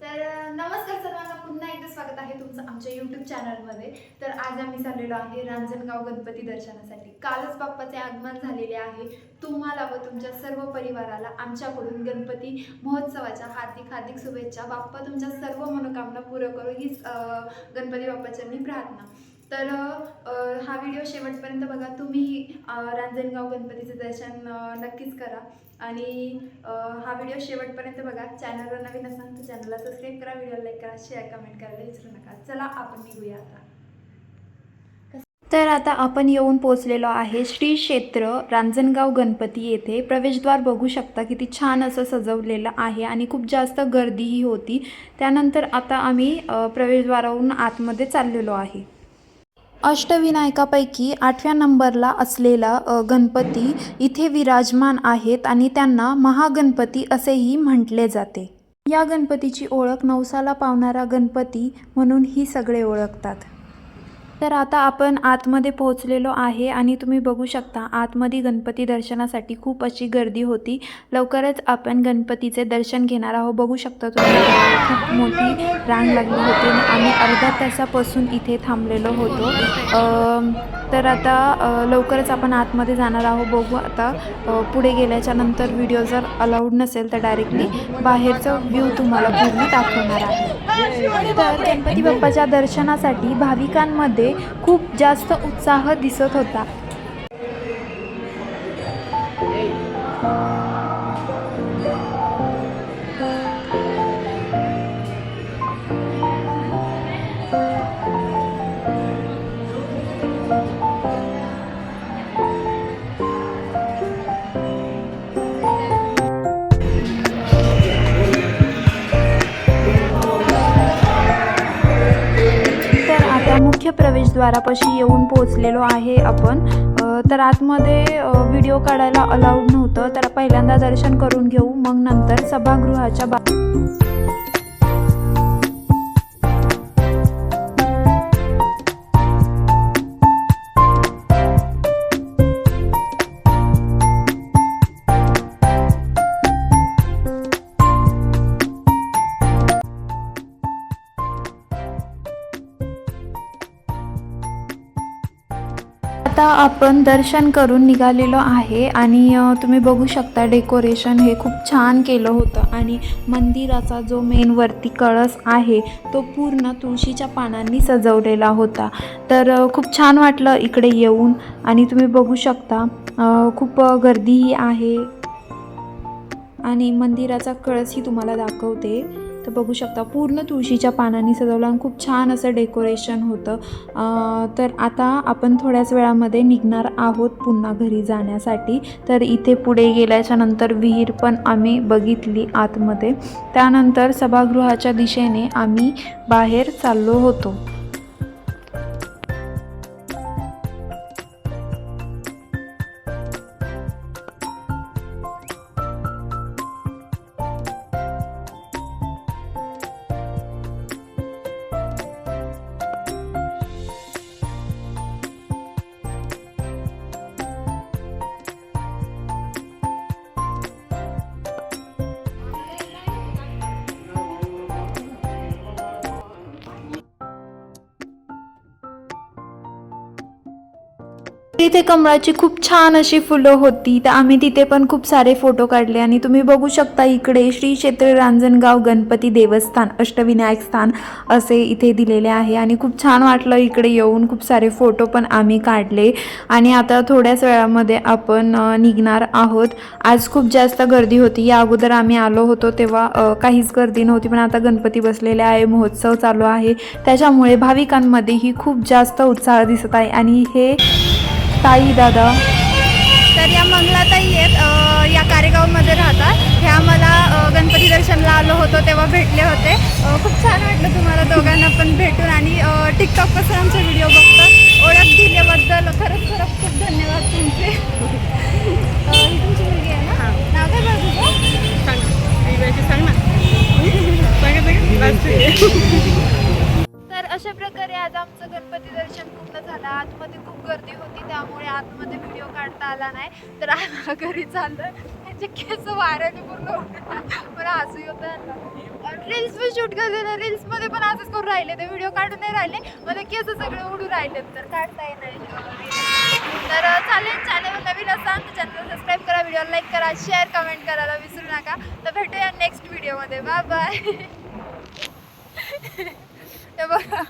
तर नमस्कार सर्वांना. पुन्हा एकदा स्वागत आहे तुमचं आमच्या यूट्यूब चॅनलमध्ये तर आज आम्ही चाललेलो आहे रांजणगाव गणपती दर्शनासाठी. कालच बाप्पाचे आगमन झालेले आहे. तुम्हाला व तुमच्या सर्व परिवाराला आमच्याकडून गणपती महोत्सवाच्या हार्दिक हार्दिक शुभेच्छा. बाप्पा तुमच्या सर्व मनोकामना पुरं करू हीच गणपती बाप्पाच्या मी प्रार्थना. तर हा व्हिडिओ शेवटपर्यंत बघा. तुम्ही रांजणगाव गणपतीचं दर्शन नक्कीच करा. आणि हा व्हिडिओ शेवटपर्यंत बघा. चॅनलवर नवीन असाल तर चॅनलला सबस्क्राईब करा व्हिडिओ लाईक करा शेअर कमेंट करायला विसरू नका. चला आपण निघूया आता. तर आता आपण येऊन पोचलेलो आहे श्री क्षेत्र रांजणगाव गणपती येथे. प्रवेशद्वार बघू शकता किती छान असं सजवलेलं आहे आणि खूप जास्त गर्दीही होती. त्यानंतर आता आम्ही प्रवेशद्वारावरून आतमध्ये चाललेलो आहे. अष्टविनायकापैकी आठव्या नंबरला असलेला गणपती इथे विराजमान आहेत आणि त्यांना महागणपती असेही म्हटले जाते. या गणपतीची ओळख नवसाला पावणारा गणपती म्हणून ही सगळे ओळखतात. तर आता आपण आतमध्ये पोहोचलेलो आहे आणि तुम्ही बघू शकता आतमध्ये गणपती दर्शनासाठी खूप अशी गर्दी होती. लवकरच आपण गणपतीचे दर्शन घेणार आहोत. बघू शकता तुम्ही खूप मोठी रांग लागली होती आणि आम्ही अर्धा तासापासून इथे थांबलेलो होतो. तर आता लवकरच आपण आतमध्ये जाणार आहोत बघू आता पुढे गेल्याच्यानंतर व्हिडिओ जर अलाउड नसेल तर डायरेक्टली बाहेरचं व्ह्यू तुम्हाला पूर्ण दाखवणार आहे. तर गणपती बाप्पाच्या दर्शनासाठी भाविकांमध्ये खूप जास्त उत्साह दिसत होता. प्रवेशद्वारापाशी येऊन पोचलेलो आहे आपण. तर आतमध्ये व्हिडिओ काढायला अलाउड नव्हतं. तर पहिल्यांदा दर्शन करून घेऊ. मग नंतर सभागृहाच्या बा आता आपण दर्शन करून निघालेलो आहे आणि तुम्ही बघू शकता डेकोरेशन हे खूप छान केलं होतं आणि मंदिराचा जो मेन वरती कळस आहे तो पूर्ण तुळशीच्या पानांनी सजवलेला होता. तर खूप छान वाटलं इकडे येऊन आणि तुम्ही बघू शकता खूप गर्दीही आहे. आणि मंदिराचा कळसही तुम्हाला दाखवते. तर बघू शकता पूर्ण तुळशीच्या पानांनी सजवलं आणि खूप छान असं डेकोरेशन होतं. तर आता आपण थोड्याच वेळामध्ये निघणार आहोत पुन्हा घरी जाण्यासाठी. तर इथे पुढे गेल्याच्यानंतर विहीर पण आम्ही बघितली आतमध्ये. त्यानंतर सभागृहाच्या दिशेने आम्ही बाहेर चाललो होतो. तिथे कमळाची खूप छान अशी फुलं होती. तर आम्ही तिथे पण खूप सारे फोटो काढले. आणि तुम्ही बघू शकता इकडे श्री क्षेत्र रांजणगाव गणपती देवस्थान अष्टविनायक स्थान असे इथे दिलेले आहे. आणि खूप छान वाटलं इकडे येऊन खूप सारे फोटो पण आम्ही काढले. आणि आता थोड्याच वेळामध्ये आपण निघणार आहोत. आज खूप जास्त गर्दी होती. या अगोदर आम्ही आलो होतो तेव्हा काहीच गर्दी नव्हती. पण आता गणपती बसलेले आहे. महोत्सव चालू आहे. त्याच्यामुळे भाविकांमध्येही खूप जास्त उत्साह दिसत आहे. आणि हे ताई दादा? तर या मंगलाताई आहेत या कारेगावमध्ये राहतात. ह्या मला गणपती दर्शनला आलो होतो तेव्हा भेटले होते. खूप छान वाटलं तुम्हाला दोघांना पण भेटून आणि टिकटॉकपासून आमचे व्हिडिओ बघतात. ओळख दिल्याबद्दल खरंच खरंच खूप धन्यवाद तुमचे. ही तुमची मुलगी आहे ना? नाव काय बरं तुझं. तर अशा प्रकारे आज आमचं गणपती दर्शन झाला आतमध्ये खूप गर्दी होती त्यामुळे आतमध्ये व्हिडिओ काढता आला नाही. तर आता घरी चाललं. त्यांचे केस वाऱ्याने पूर्ण पण मला हसू येतं रील्स पण शूट करते ना रील्समध्ये पण असंच करून राहिले ते. व्हिडिओ काढून नाही राहिले. मला केस सगळे उडून राहिले. तर काढता येणार तर चालेल. चॅनल नवीन असाल तर चॅनल सबस्क्राईब करा. व्हिडिओ लाईक करा. शेअर कमेंट करायला विसरू नका. तर भेटूया नेक्स्ट व्हिडिओमध्ये बाय बाय बघा.